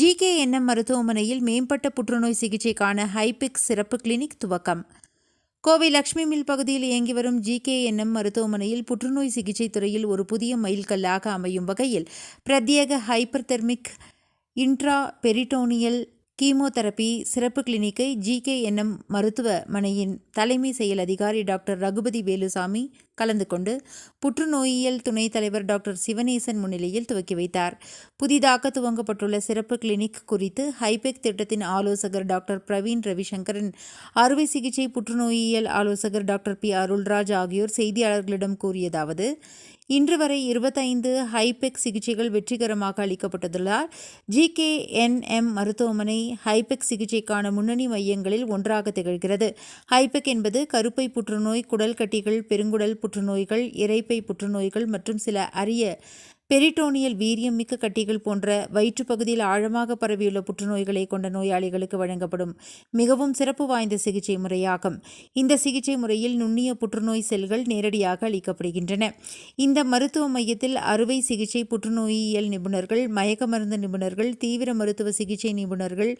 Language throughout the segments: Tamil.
ஜிகேஎன்எம் மருத்துவமனையில் மேம்பட்ட புற்றுநோய் சிகிச்சைக்கான ஹைபிக் சிறப்பு கிளினிக் துவக்கம். கோவை லட்சுமி மில் பகுதியில் இயங்கி வரும் ஜிகேஎன்எம் மருத்துவமனையில் புற்றுநோய் சிகிச்சை துறையில் ஒரு புதிய மைல்கல்லாக அமையும் வகையில் பிரத்யேக ஹைப்பர்தெர்மிக் இன்ட்ரா பெரிட்டோனியல் கீமோதெரபி சிறப்பு கிளினிக்கை ஜிகேஎன்எம் மருத்துவமனையின் தலைமை செயல் அதிகாரி டாக்டர் ரகுபதி வேலுசாமி கலந்து கொண்டு புற்றுநோயியல் துணைத் தலைவர் டாக்டர் சிவனேசன் முன்னிலையில் துவக்கி வைத்தார். புதிதாக துவங்கப்பட்டுள்ள சிறப்பு கிளினிக் குறித்து ஹைபெக் திட்டத்தின் ஆலோசகர் டாக்டர் பிரவீன் ரவிசங்கரன் அறுவை சிகிச்சை புற்றுநோயியல் ஆலோசகர் டாக்டர் பி அருள்ராஜ் ஆகியோர் செய்தியாளர்களிடம் கூறியதாவது இன்று வரை இருபத்தைந்து ஹைபெக் சிகிச்சைகள் வெற்றிகரமாக அளிக்கப்பட்டதுள்ளார் ஜிகேஎன்எம் மருத்துவமனை ஹைபெக் சிகிச்சைக்கான முன்னணி மையங்களில் ஒன்றாக திகழ்கிறது. ஹைபெக் என்பது கருப்பை புற்றுநோய் குடல் கட்டிகள் பெருங்குடல் புற்றுநோய்கள் இரைப்பை புற்றுநோய்கள் மற்றும் சில அரிய பெரிட்டோனியல் வீரியம் மிக்க கட்டிகள் போன்ற வயிற்றுப்பகுதியில் ஆழமாக பரவியுள்ள புற்றுநோய்களை கொண்ட நோயாளிகளுக்கு வழங்கப்படும் மிகவும் சிறப்பு வாய்ந்த சிகிச்சை முறையாகும். இந்த சிகிச்சை முறையில் நுண்ணிய புற்றுநோய் செல்கள் நேரடியாக அளிக்கப்படுகின்றன. இந்த மருத்துவ மையத்தில் அறுவை சிகிச்சை புற்றுநோயியல் நிபுணர்கள் மயக்க மருந்து நிபுணர்கள் தீவிர மருத்துவ சிகிச்சை நிபுணர்கள்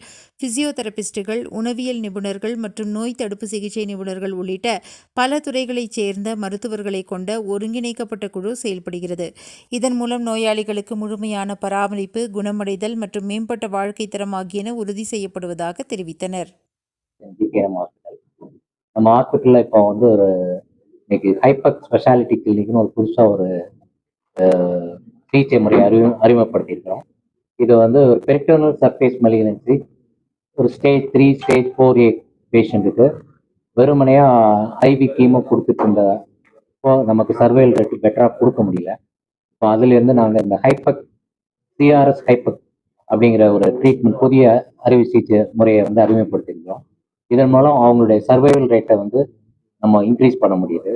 பிசியோதெரபிஸ்டுகள் உணவியல் நிபுணர்கள் மற்றும் நோய் தடுப்பு சிகிச்சை நிபுணர்கள் உள்ளிட்ட பல துறைகளைச் சேர்ந்த மருத்துவர்களை கொண்ட ஒருங்கிணைக்கப்பட்ட குழு செயல்படுகிறது. இதன் மூலம் நோயாளிகளுக்கு முழுமையான பராமரிப்பு குணமடைதல் மற்றும் மேம்பட்ட வாழ்க்கை தரம் ஆகியன உறுதி செய்யப்படுவதாக தெரிவித்தனர். நம்ம ஹாஸ்பிட்டலில் இப்போ வந்து ஒரு இன்னைக்கு ஹைப்பர் ஸ்பெஷாலிட்டி கிளினிக்னு ஒரு புதுசாக ஒரு சிகிச்சை முறை அறிவு அறிமுகப்படுத்தியிருக்கிறோம். இது வந்து ஒரு பெரிட்டோனல் சர்ஃபேஸ் மலிகனன்சி ஒரு stage three stage four A பேஷண்ட்டுக்கு வெறுமனையாக ஐவி கீமோ கொடுத்துட்டு இருந்த நமக்கு சர்வேல் ரேட்டு பெட்டராக கொடுக்க முடியல. ஸோ அதுலேருந்து நாங்கள் இந்த ஹைப்பக் சிஆர்எஸ் ஹைபக் அப்படிங்கிற ஒரு ட்ரீட்மெண்ட் புதிய அறுவை சிகிச்சை முறையை வந்து அறிமுகப்படுத்திருக்கிறோம் இதன் மூலம் அவங்களுடைய சர்வைவல் ரேட்டை வந்து நம்ம இன்க்ரீஸ் பண்ண முடியுது.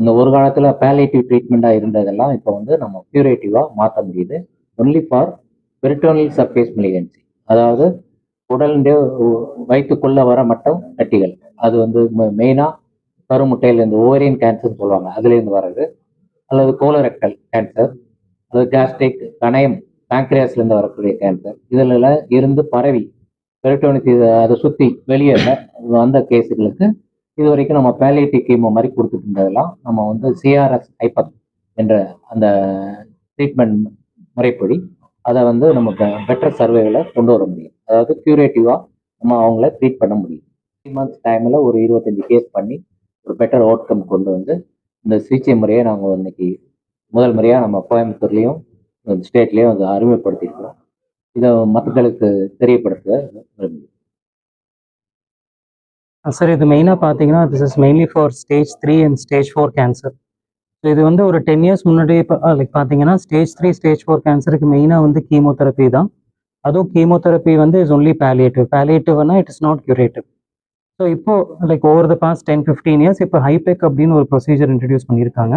இந்த ஒரு காலத்தில் பேலேட்டிவ் ட்ரீட்மெண்ட்டாக இருந்ததெல்லாம் இப்போ வந்து நம்ம க்யூரேட்டிவாக மாற்ற முடியுது. Only for peritoneal surface malignancy அதாவது உடலுடைய வயிற்றுக்குள்ளே வர மட்டும் கட்டிகள். அது வந்து மெயினாக கருமுட்டையிலேருந்து ஓவரியன் கேன்சர்னு சொல்லுவாங்க. அதுலேருந்து வர்றது. அல்லது கோலரெக்டல் கேன்சர் அல்லது கேஸ்ட்ரிக் கணையம் பேங்க்ரியாஸ்லேருந்து வரக்கூடிய கேன்சர் இதில் இருந்து பரவி பெரிட்டோனிக் அதை சுற்றி வெளியே வந்த கேஸுகளுக்கு இது வரைக்கும் நம்ம பேலியேட்டிவ் கீமோ மாதிரி கொடுத்துட்டு இருந்ததெல்லாம் நம்ம வந்து சிஆர்எஸ் ஐபத் என்ற அந்த ட்ரீட்மெண்ட் முறைப்படி அதை வந்து நம்ம பெட்டர் சர்வேகளை கொண்டு வர முடியும். அதாவது க்யூரேட்டிவாக நம்ம அவங்கள ட்ரீட் பண்ண முடியும். த்ரீ மந்த்ஸ் டைமில் ஒரு இருபத்தஞ்சி கேஸ் பண்ணி ஒரு பெட்டர் அவுட்கம் கொண்டு வந்து இந்த சிகிச்சை முறையை நாங்கள் இன்னைக்கு முதல் முறையாக நம்ம கோயம்புத்தூர்லேயும் ஸ்டேட்லேயும் அதை அறிமுகப்படுத்தியிருக்கிறோம். இதை மக்களுக்கு தெரியப்படுத்த விரும்புகிறேன் சார் இது மெயினாக பார்த்தீங்கன்னா this is mainly for stage three and stage four cancer so இது வந்து ஒரு டென் இயர்ஸ் முன்னாடி லைக் பார்த்தீங்கன்னா ஸ்டேஜ் த்ரீ ஸ்டேஜ் ஃபோர் கேன்சருக்கு மெயினாக வந்து கீமோதெரப்பி தான். அதுவும் கீமோதெரப்பி வந்து is only palliative பேலியேட்டிவ்னா it is not curative so இப்போ like over the past ten fifteen years இப்போ ஹைபேக் அப்படின்னு ஒரு ப்ரொசீஜர் இன்ட்ரடியூஸ் பண்ணியிருக்காங்க.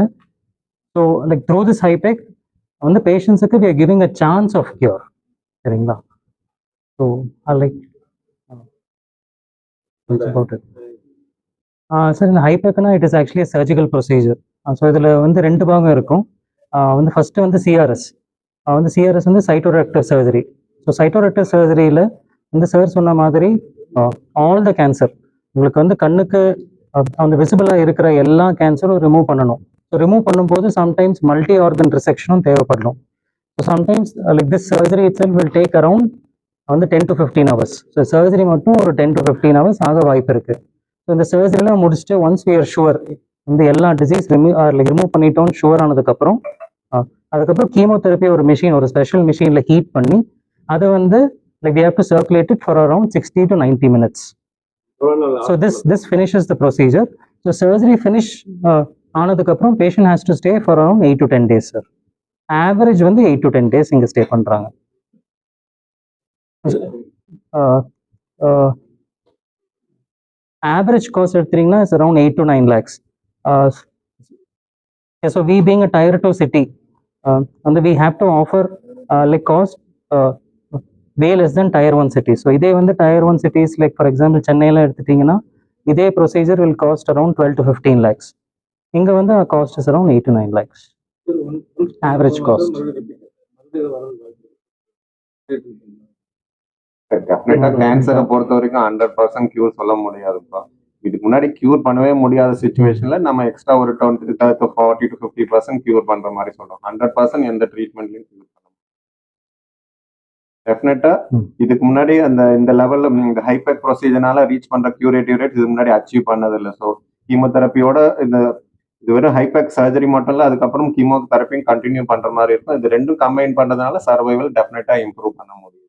ஸோ லைக் த்ரூ திஸ் ஹைபேக் வந்து பேஷண்ட்ஸுக்கு we are giving a chance of cure சரிங்களா? So like uh, about sir uh, இந்த ஹைபேக்னா it is actually surgical procedure so இதில் வந்து ரெண்டு பாகம் இருக்கும். Uh, வந்து ஃபர்ஸ்ட் வந்து சிஆர்எஸ் வந்து சிஆர்எஸ் வந்து சைட்டோரெக்டர் சர்ஜரி ஸோ சைட்டோரெக்டர் சர்ஜரியில் இந்த சார் சொன்ன மாதிரி ஆல் த கேன்சர் உங்களுக்கு வந்து கண்ணுக்கு அந்த விசிபிளாக இருக்கிற எல்லா கேன்சரும் ரிமூவ் பண்ணணும். ஸோ ரிமூவ் பண்ணும்போது சம்டைம்ஸ் மல்டி ஆர்கன் ரிசெக்ஷனும் தேவைப்படணும். So sometimes like this surgery itself will take around வந்து ten to fifteen hours so surgery மட்டும் ஒரு டென் டு ஃபிஃப்டீன் ஹவர்ஸ் ஆக வாய்ப்பு இருக்குது ஸோ இந்த சர்ஜரிலாம் முடிச்சுட்டு ஒன்ஸ் we are ஷுவர் இந்த எல்லா டிசீஸ் ரிமூவ் லைக் ரிமூவ் பண்ணிட்டோம் ஷுவர் ஆனதுக்கப்புறம் uh, அதுக்கப்புறம் கீமோதெரப்பி ஒரு மிஷின் ஒரு ஸ்பெஷல் மிஷினில் ஹீட் பண்ணி அதை வந்து like we have to circulate it sixty to 90 minutes so this this finishes the procedure so surgery finish ஆனதுக்கப்புறம் patient has to stay for around eight to ten days sir average வந்து எயிட் டு டென் டேஸ் இங்கே ஸ்டே பண்ணுறாங்க ஆவரேஜ் காஸ்ட் எடுத்தீங்கன்னா it's around eight to nine lakhs so we being a tier two city வந்து we have to offer like cost way less than tier one city so இதே வந்து tier one cities like for example சென்னையில் எடுத்துட்டிங்கன்னா இதே procedure will cost around twelve to fifteen lakhs இங்கே வந்து cost is around eight to nine lakhs average cost டெஃபினட்டா கேன்சரை பொறுத்த வரைக்கும் ஹண்ட்ரட் பர்சன்ட் கியூர் சொல்ல முடியாதுப்பா. இதுக்கு முன்னாடி கியூர் பண்ணவே முடியாத சுச்சுவேஷன்ல நம்ம எக்ஸ்ட்ரா ஒரு twenty forty to fifty percent cure பண்ற மாதிரி சொல்றோம். ஹண்ட்ரட் பர்சன்ட் எந்த ட்ரீட்மெண்ட்லயும் கியூர் பண்ண டெஃபினட்டா. இதுக்கு முன்னாடி அந்த இந்த லெவல்ல இந்த ஹைபேக் ப்ரொசீஜர்னால ரீச் பண்ற கியூரேட்டிவ் ரேட் இதுக்கு முன்னாடி அச்சீவ் பண்ணது இல்லை ஸோ கீமோதெரப்பியோட இந்த இது வெறும் ஹைபேக் சர்ஜரி மட்டும் இல்லை அதுக்கப்புறம் கீமோ தெரப்பியும் கண்டினியூ பண்ற மாதிரி இருக்கும். இது ரெண்டும் கம்பைன் பண்றதுனால சர்வைவல் டெஃபினட்டா இம்ப்ரூவ் பண்ண முடியும்.